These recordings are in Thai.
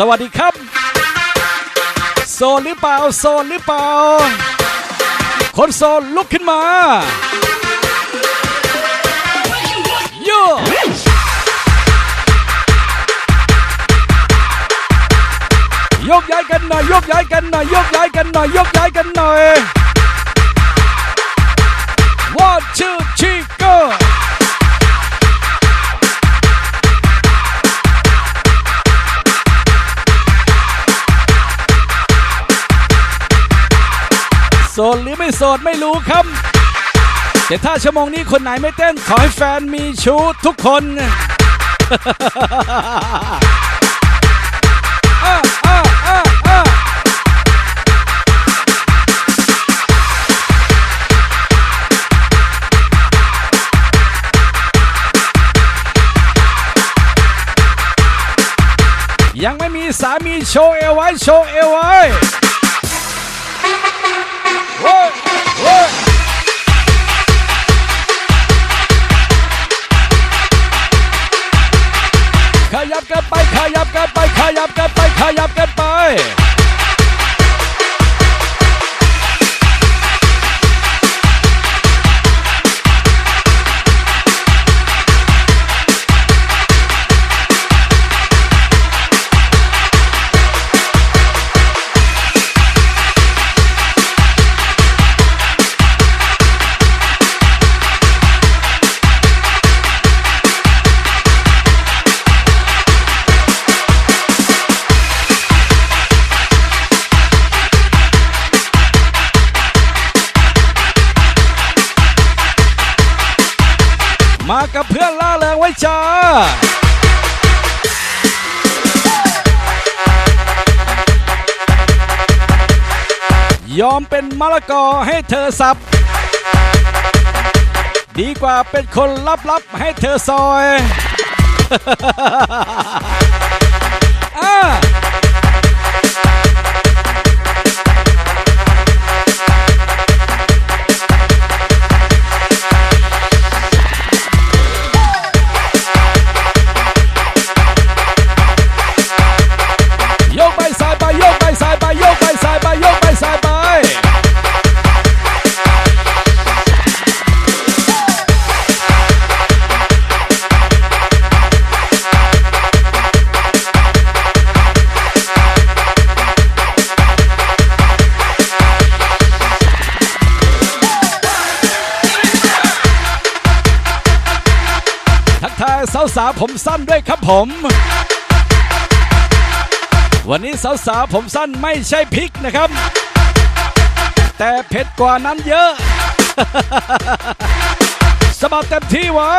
สวัสดีครับ โซนหรือเปล่า โซนหรือเปล่า คนโซนลุกขึ้นมาโยยกย้ายกันหน่อยยกย้ายกันหน่อยยกย้ายกันหน่อยยกย้ายกันหน่อย โสดไม่รู้ครับแต่ถ้าชั่วโมงนี้คนไหนไม่เต้น ขอให้แฟนมีชู้ทุกคนอะอะอะอะยังไม่มีสามีโชว์เอวไว้ โชว์เอวไว้ ยับกันไปขยับกันไปขยับกันไปขยับกันไป ยอมเป็นมะละกอให้เธอสับ ดีกว่าเป็นคนลับๆให้เธอซอย สาวๆผมสั้นด้วยครับผม วันนี้สาวๆผมสั้นไม่ใช่พริกนะครับ แต่เผ็ดกว่านั้นเยอะ สบับเต็มที่ไว้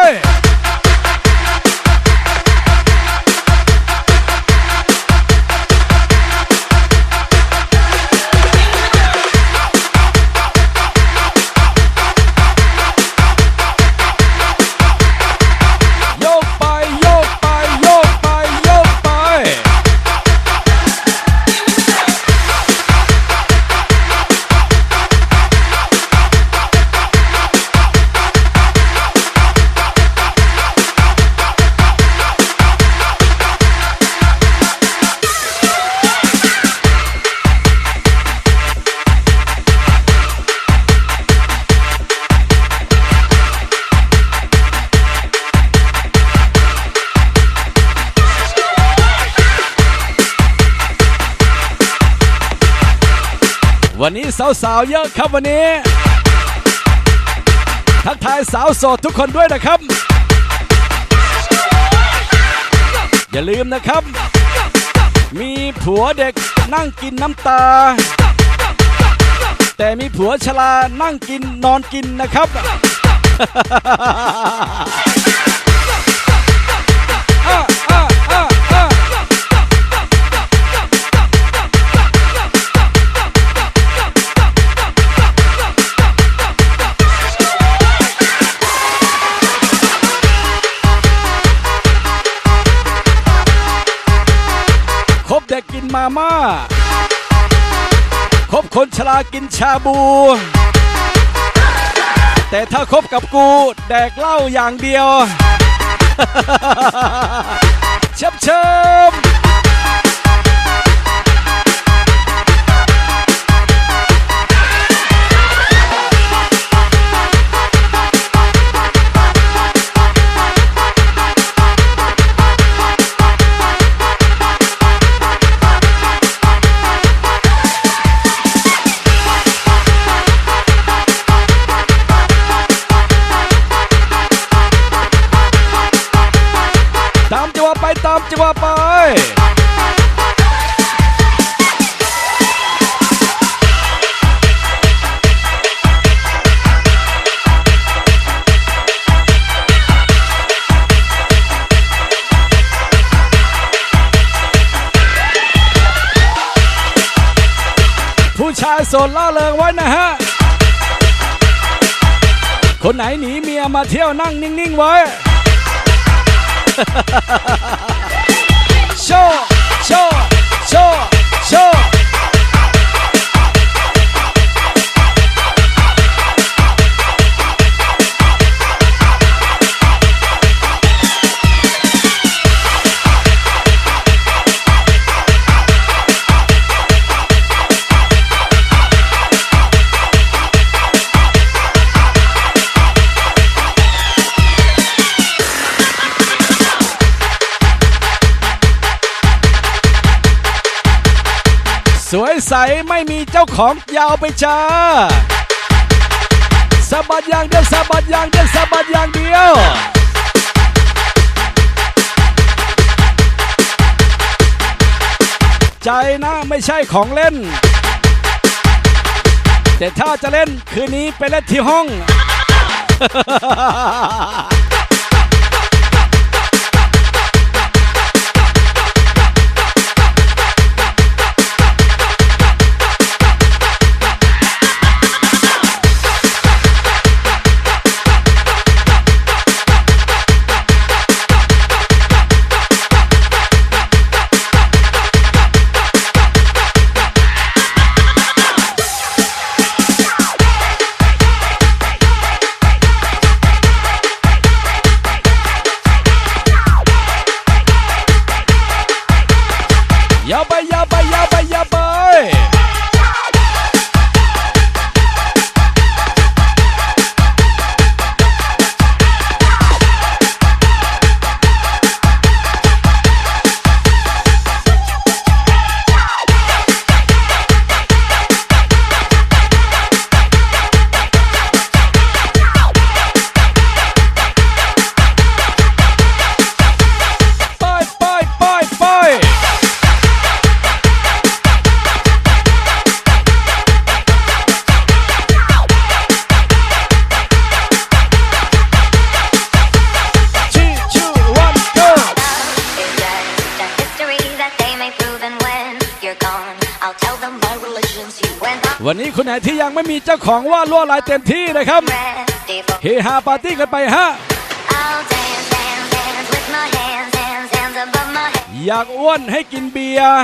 สาวๆเยอะครับวันนี้ ทักทายสาวโสดทุกคนด้วยนะครับ อย่าลืมนะครับ มีผัวเด็กนั่งกินน้ำตา แต่มีผัวชรานั่งกินนอนกินนะครับ มาม่าคบคนชรากินชาบู แต่ถ้าคบกับกูแดกเหล้าอย่างเดียวเชิบเชิบับจะว่าไปผู้ชายโสดล่าเริงไว้นะฮะ คนไหนหนีเมียมาเที่ยวนั่งนิ่ง ๆ ไว้ โชว์ ใสไม่มีเจ้าของยาวไปจ้าสะบัดอย่างเดียวสะบัดอย่างเดียวสะบัดอย่างเดียวใจนะไม่ใช่ของเล่น แต่ถ้าจะเล่นคืนนี้ไปเล่นที่ห้อง จ้าของว่าลวดลายเต็มที่นะครับเฮฮาปาร์ตี้กันไปฮะอยากอ้วนให้กินเบียร์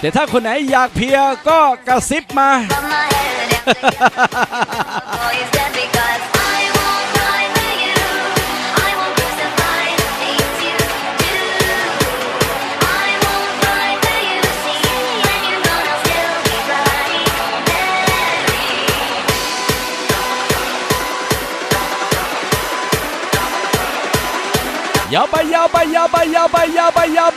แต่ถ้าคนไหนอยากเพียก็กระซิบมา ยาวไปยาวไปยา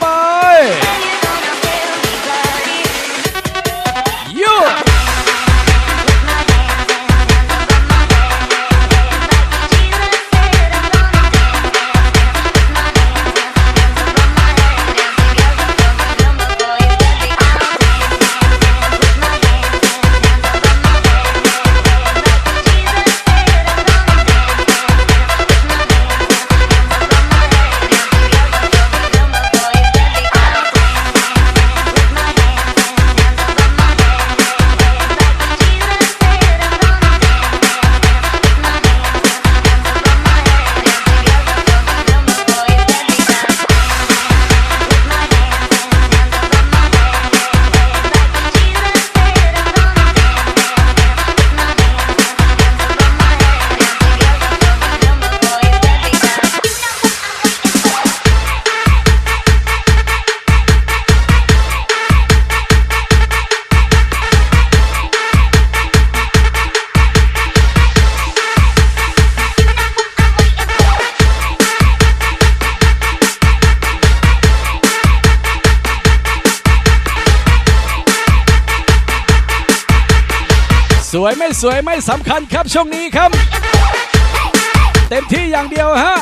สวยไม่สวยไม่สำคัญครับช่วงนี้ครับ เต็มที่อย่างเดียวฮะ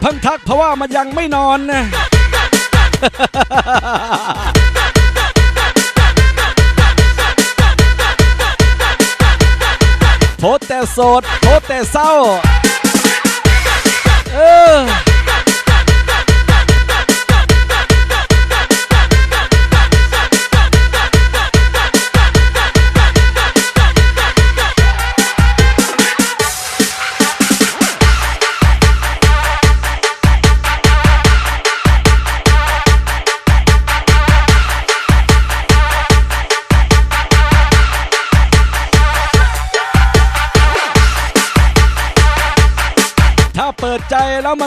เพิ่งทักเพราะว่ามันยังไม่นอนนะโพสแต่โสดโพสแต่เศร้า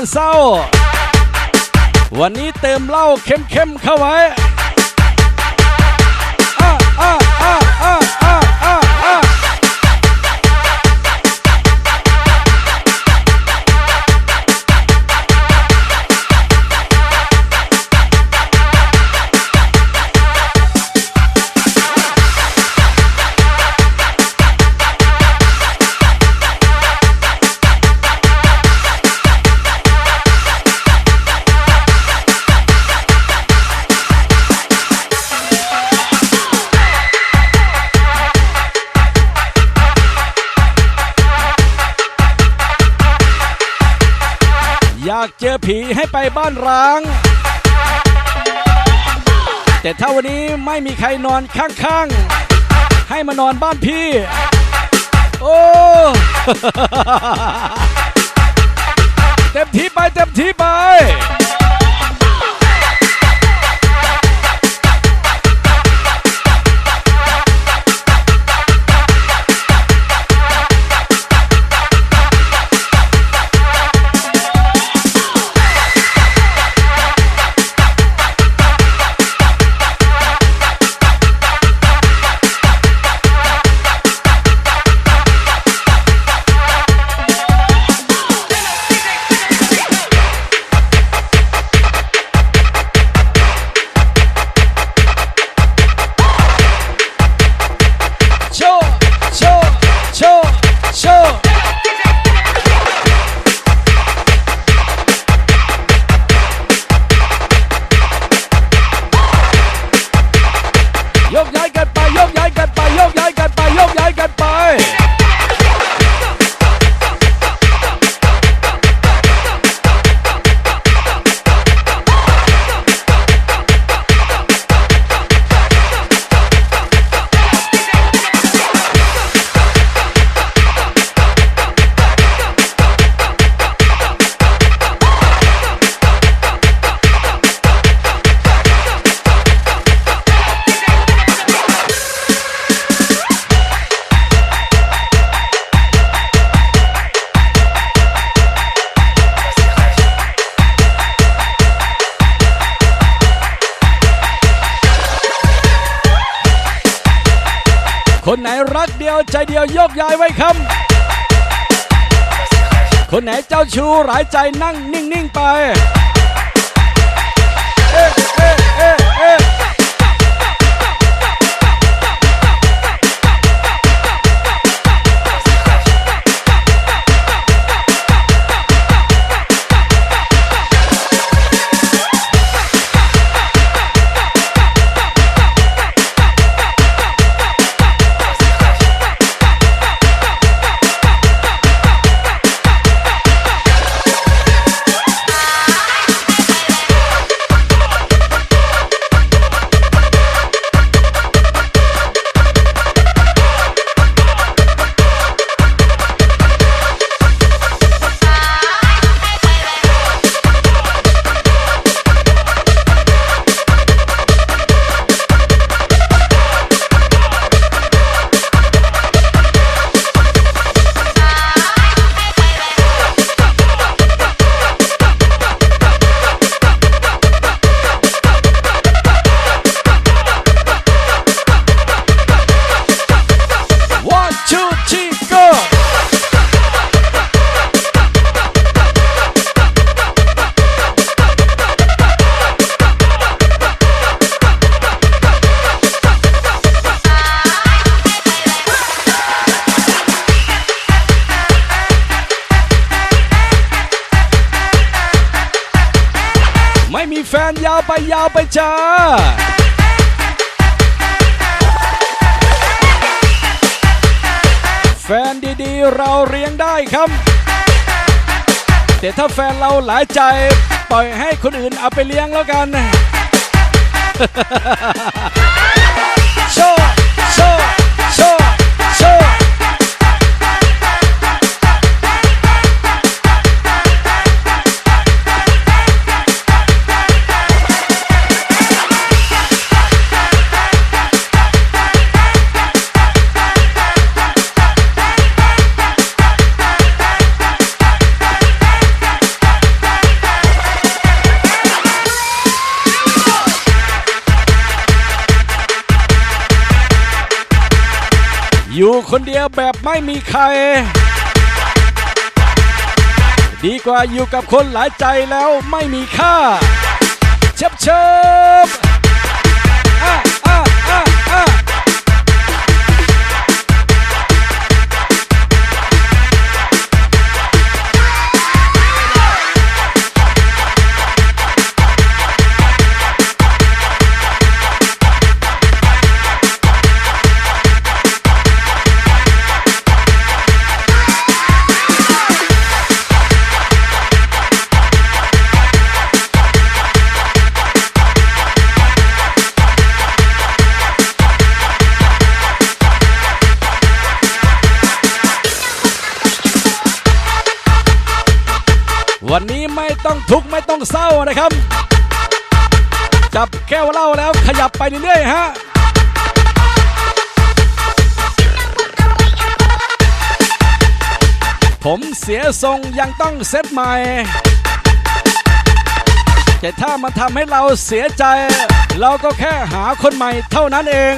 วันเศร้า วันนี้เติมเหล้าเข้มๆเข้าไว้ ร้ง แต่ถ้าวันนี้ไม่มีใครนอนข้างๆ ให้มานอนบ้านพี่ โอ้ เต็มที่ไปเต็ม ยกย้ คนไหนเจ้าชู้หลายใจนั่งนิ่ง ๆ ไป ฟนดีๆ เราเลี้ยงได้ครับ แต่ถ้าแฟนเราหลายใจ ปล่อยให้คนอื่นเอาไปเลี้ยงแล้วกัน อยู่คนเดียวแบบไม่มีใคร ดีกว่าอยู่กับคนหลายใจแล้วไม่มีค่าเชิบเชิบ ทุกไม่ต้องเศร้านะครับ จับแก้วเหล้าแล้วขยับไปเรื่อยๆฮะผมเสียทรงยังต้องเซตใหม่แต่ถ้ามันทำให้เราเสียใจ เราก็แค่หาคนใหม่เท่านั้นเอง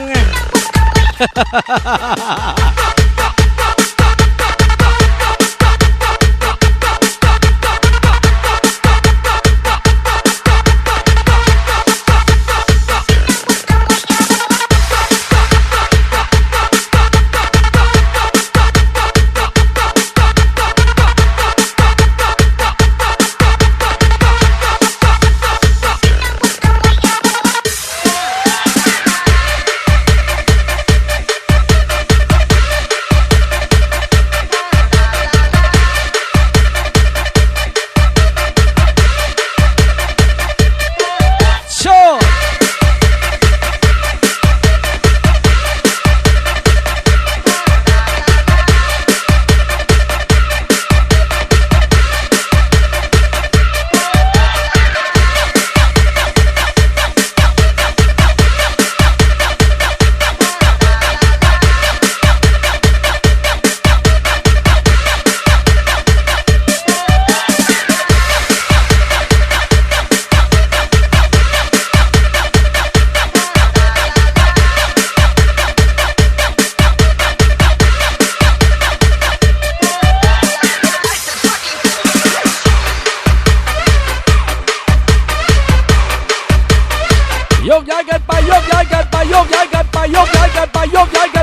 ยกย้ายกันไปโยกย้ายกันไปโยกย้ายกันไปโยกย้ายกันไปโยกย้าย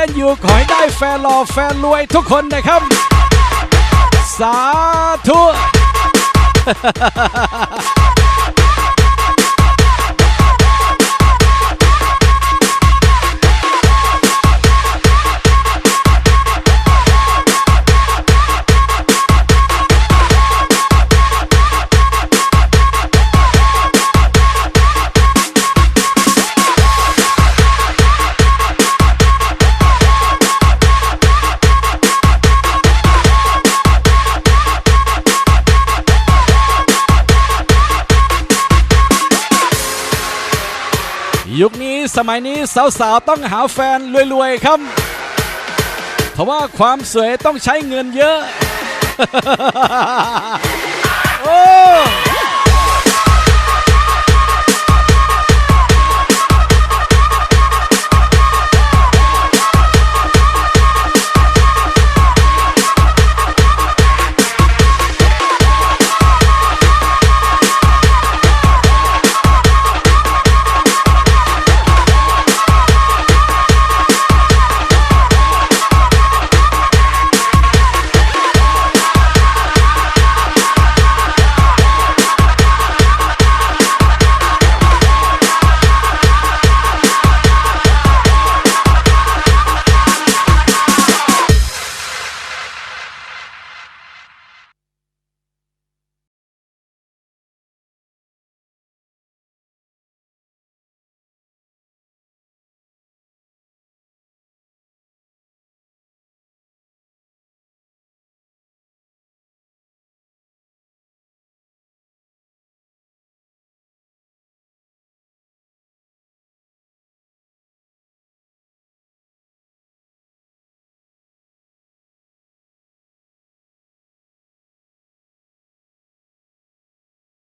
ต้นอยู่ขอให้ได้แฟนหล่อแฟนรวยทุกคนนะครับ สาธุ สมัยนี้สาวๆต้องหาแฟนรวยๆครับ เพราะว่าความสวยต้องใช้เงินเยอะ โอ้